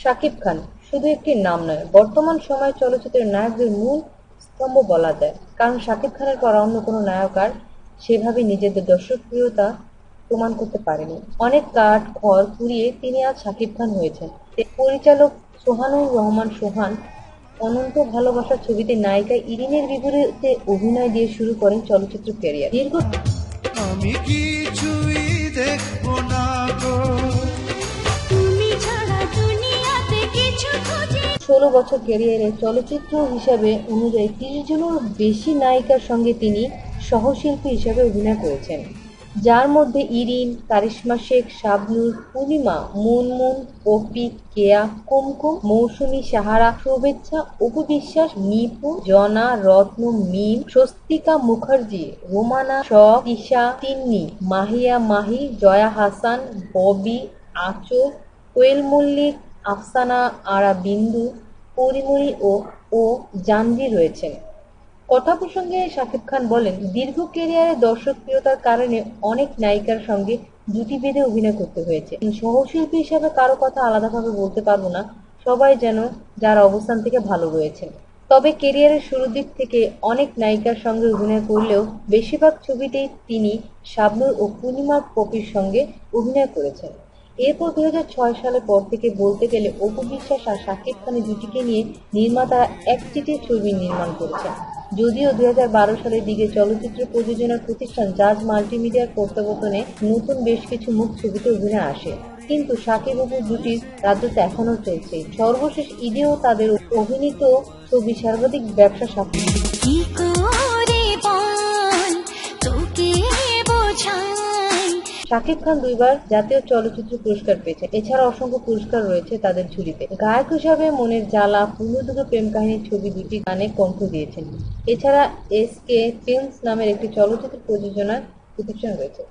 শাকিব খান শুধু একটি নাম নয়, বর্তমান সময়ে চলচ্চিত্রের নায়কদের মূল স্তম্ভ বলা যায়। কারণ শাকিব খানের পর অন্য কোনো নায়ক আর সেভাবে নিজেদের দর্শকপ্রিয়তা প্রমাণ করতে পারেনি। অনেক কাঠ, খড় পুড়িয়ে তিনি আজ শাকিব খান হয়েছেন। পরিচালক সোহানুর রহমান সোহান অনন্ত ভালোবাসার ছবিতে নায়িকা ইরিনের বিপরীতে অভিনয় দিয়ে শুরু করেন চলচ্চিত্র ক্যারিয়ার। দীর্ঘ ষোলো বছর ক্যারিয়ারে চলচ্চিত্র হিসাবে অনুযায়ী তিরিশ জনের বেশি নায়িকার সঙ্গে তিনি সহশিল্পী হিসাবে অভিনয় করেছেন। যার মধ্যে ইরিন কারিশ্মা শেখ, শাবনূর, পূর্ণিমা, মুনমুন, পপি, কেয়া কুমকুম মৌসুমী, সাহারা, শুভেচ্ছা, অপু নিপু জনা, রত্ন, মিম, স্বস্তিকা মুখার্জি, রোমানা, শ, তিশা, তিন্নি, মাহিয়া মাহি, জয়া হাসান, ববি আচল কোয়েল মল্লিক আফসানা, আরা বিন্দু পরিমণি ও ও জানভি রয়েছেন। কথা প্রসঙ্গে শাকিব খান বলেন, দীর্ঘ ক্যারিয়ারে দর্শকপ্রিয়তার কারণে অনেক নায়িকার সঙ্গে জুটি বেঁধে অভিনয় করতে হয়েছে। সহশিল্পী হিসাবে কারও কথা আলাদাভাবে বলতে পারব না, সবাই যেন যার অবস্থান থেকে ভালো রয়েছেন। তবে ক্যারিয়ারের শুরুর দিক থেকে অনেক নায়িকার সঙ্গে অভিনয় করলেও বেশিরভাগ ছবিতেই তিনি শাবনূর ও পূর্ণিমা পপির সঙ্গে অভিনয় করেছেন। এরপর দুই সালের পর থেকে বলতে গেলে অপু বিশ্বাস আর শাকিব খানের জুটিকে নিয়ে নির্মাতারা একচিটিয়ে ছবি নির্মাণ করেছেন। যদিও দুই সালের দিকে চলচ্চিত্র প্রযোজনার প্রতিষ্ঠান জাজ মাল্টিমিডিয়ার প্রত্যাবর্তনে নতুন বেশ কিছু মুখ ছবিতে অভিনয় আসে। কিন্তু শাকিব অপু জুটির রাজ্যতে এখনও চলছে। সর্বশেষ ঈদেও তাদের অভিনীত ছবি সর্বাধিক ব্যবসা সাফল্য। শাকিব খান দুইবার জাতীয় চলচ্চিত্র পুরস্কার পেয়েছেন। এছাড়া অসংখ্য পুরস্কার রয়েছে তাদের ঝুলিতে। গায়ক হিসাবে মনের জ্বালা পূর্ণদুঃখ প্রেম কাহিনীর ছবি দুটি গানে কণ্ঠ দিয়েছেন। এছাড়া এস কে ফিল্মস নামের একটি চলচ্চিত্র প্রযোজনার প্রতিষ্ঠান রয়েছে।